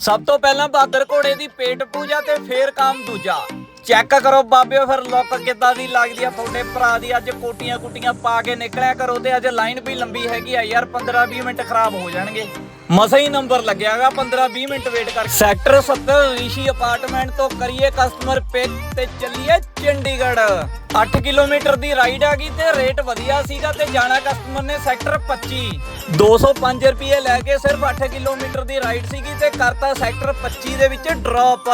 ਸਭ ਤੋਂ ਪਹਿਲਾਂ ਬਹਾਦਰ ਘੋੜੇ ਦੀ ਪੇਟ ਪੂਜਾ ਤੇ ਫੇਰ ਕੰਮ ਦੂਜਾ। ਚੈੱਕ ਕਰੋ ਬਾਬਿਓ ਫਿਰ ਲੁੱਕ ਕਿੱਦਾਂ ਦੀ ਲੱਗਦੀ ਆ ਤੁਹਾਡੇ ਭਰਾ ਦੀ। ਅੱਜ ਕੋਟੀਆਂ ਕੁਟੀਆਂ ਪਾ ਕੇ ਨਿਕਲਿਆ ਕਰੋ ਤੇ ਅੱਜ ਲਾਈਨ ਵੀ ਲੰਬੀ ਹੈਗੀ ਆ। ਯਾਰ 15 20 ਮਿੰਟ ਖਰਾਬ ਹੋ ਜਾਣਗੇ। ਮਸਾ ਹੀ ਨੰਬਰ ਲੱਗਿਆਗਾ 15 20 ਮਿੰਟ ਵੇਟ ਕਰ ਸੈਕਟਰ 70 ਰਿਸ਼ੀ ਅਪਾਰਟਮੈਂਟ ਤੋਂ ਕਰੀਏ ਕਸਟਮਰ ਪਿਕ ਤੇ ਚੱਲੀਏ ਚੰਡੀਗੜ੍ਹ। 8 ਕਿਲੋਮੀਟਰ ਦੀ ਰਾਈਡ ਆ ਗਈ ਤੇ ਰੇਟ ਵਧੀਆ ਸੀਗਾ ਤੇ ਜਾਣਾ ਕਸਟਮਰ ਨੇ ਸੈਕਟਰ 25 205 ਰੁਪਏ ਲੈ ਕੇ ਸਿਰਫ 8 ਕਿਲੋਮੀਟਰ ਦੀ ਰਾਈਡ ਸੀਗੀ ਤੇ ਕਰਤਾ ਸੈਕਟਰ 25 ਦੇ ਵਿੱਚ ਡ੍ਰੌਪ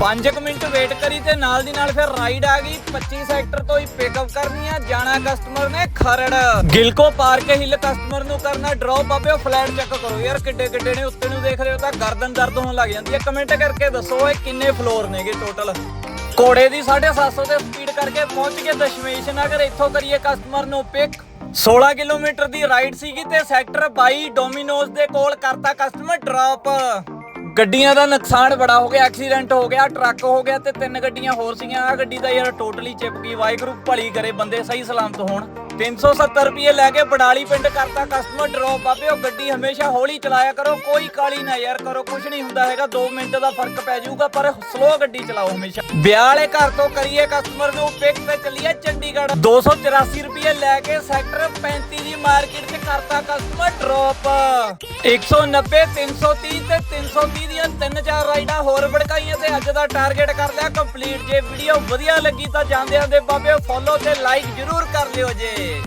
5 ਮਿੰਟ ਵੇਟ ਕਰੀ ਤੇ ਨਾਲ ਦੀ ਨਾਲ ਫਿਰ ਰਾਈਡ ਆ ਗਈ। 25 ਸੈਕਟਰ ਤੋਂ ਹੀ ਪਿਕਅਪ ਕਰਨੀ ਆ। ਜਾਣਾ ਕਸਟਮਰ ਨੇ Kharar. Gillco park hill customer ਨੂੰ ਕਰਨਾ ਡ੍ਰੌਪ ਆਪੇ ਫਲੈਟ ਚੈੱਕ ਕਰੋ। ਯਾਰ ਕਿੱਡੇ ਕਿੱਡੇ ਨੇ, ਉੱਤੇ ਨੂੰ ਦੇਖ ਰਹੇ ਹੋ ਤਾਂ ਗਰਦਨ ਦਰਦ ਹੋਣ ਲੱਗ ਜਾਂਦੀ ਹੈ ਕਮੈਂਟ ਕਰਕੇ ਦੱਸੋ ਇਹ ਕਿੰਨੇ ਫਲੋਰ ਨੇਗੇ ਟੋਟਲ ਕੋੜੇ ਦੀ 750 ਤੇ ਸਪੀਡ ਕਰਕੇ ਪਹੁੰਚ ਗਏ ਦਸ਼ਮੇਸ਼ ਨਗਰ। ਇੱਥੋਂ ਕਰੀਏ ਕਸਟਮਰ ਨੂੰ ਪਿਕ 16 ਕਿਲੋਮੀਟਰ ਦੀ ਰਾਈਡ ਸੀਗੀ ਤੇ ਸੈਕਟਰ 22 ਡੋਮਿਨੋਜ਼ ਦੇ ਕੋਲ ਕਰਤਾ ਕਸਟਮਰ ਡ੍ਰੌਪ ਗੱਡੀਆਂ ਦਾ ਨੁਕਸਾਨ ਬੜਾ ਹੋ ਗਿਆ, ਐਕਸੀਡੈਂਟ ਹੋ ਗਿਆ, ਟਰੱਕ ਹੋ ਗਿਆ ਤੇ ਤਿੰਨ ਗੱਡੀਆਂ ਹੋਰ ਸੀਗੀਆਂ। ਆ ਗੱਡੀ ਦਾ ਯਾਰ ਟੋਟਲੀ ਚਿਪ ਗਈ, ਵਾਹਿਗੁਰੂ ਭਲੀ ਕਰੇ ਬੰਦੇ ਸਹੀ ਸਲਾਮਤ ਹੋਣ। 370 ਰੁਪਏ ਲੈ ਕੇ ਬਡਾਲੀ ਪਿੰਡ ਕਰਤਾ ਕਸਟਮਰ ਡ੍ਰੌਪ ਆਪੇ ਉਹ ਗੱਡੀ ਹਮੇਸ਼ਾ ਹੌਲੀ ਚਲਾਇਆ ਕਰੋ, ਕੋਈ ਕਾਲੀ ਨਾ ਯਾਰ ਕਰੋ ਕੁਝ ਨਹੀਂ ਹੁੰਦਾ ਹੈਗਾ 2 ਮਿੰਟ ਦਾ ਫ਼ਰਕ ਪੈ ਜਾਊਗਾ, ਪਰ ਸਲੋ ਗੱਡੀ ਚਲਾਓ ਹਮੇਸ਼ਾ। ਵਿਆਹ ਵਾਲੇ ਘਰ ਤੋਂ ਕਰੀਏ ਕਸਟਮਰ ਨੂੰ ਪਿਕ ਤੇ ਚੱਲੀਏ ਚੰਡੀਗੜ੍ਹ। 284 ਰੁਪਏ ਲੈ ਕੇ ਸੈਕਟਰ 35 ਦੀ ਮਾਰਕੀਟ 'ਚ ਕਰਤਾ ਕਸਟਮਰ ਡ੍ਰੌਪ 190 330 ਤੇ ਦਾ ਟਾਰਗੇਟ ਕਰ ਲਿਆ ਕੰਪਲੀਟ। ਜੇ ਵੀਡੀਓ ਵਧੀਆ ਲੱਗੀ ਤਾਂ ਜਾਂਦੇ ਆਂਦੇ ਬਾਬੇ ਫੋਲੋ ਤੇ ਲਾਈਕ ਜਰੂਰ ਕਰ ਲਿਓ ਜੇ।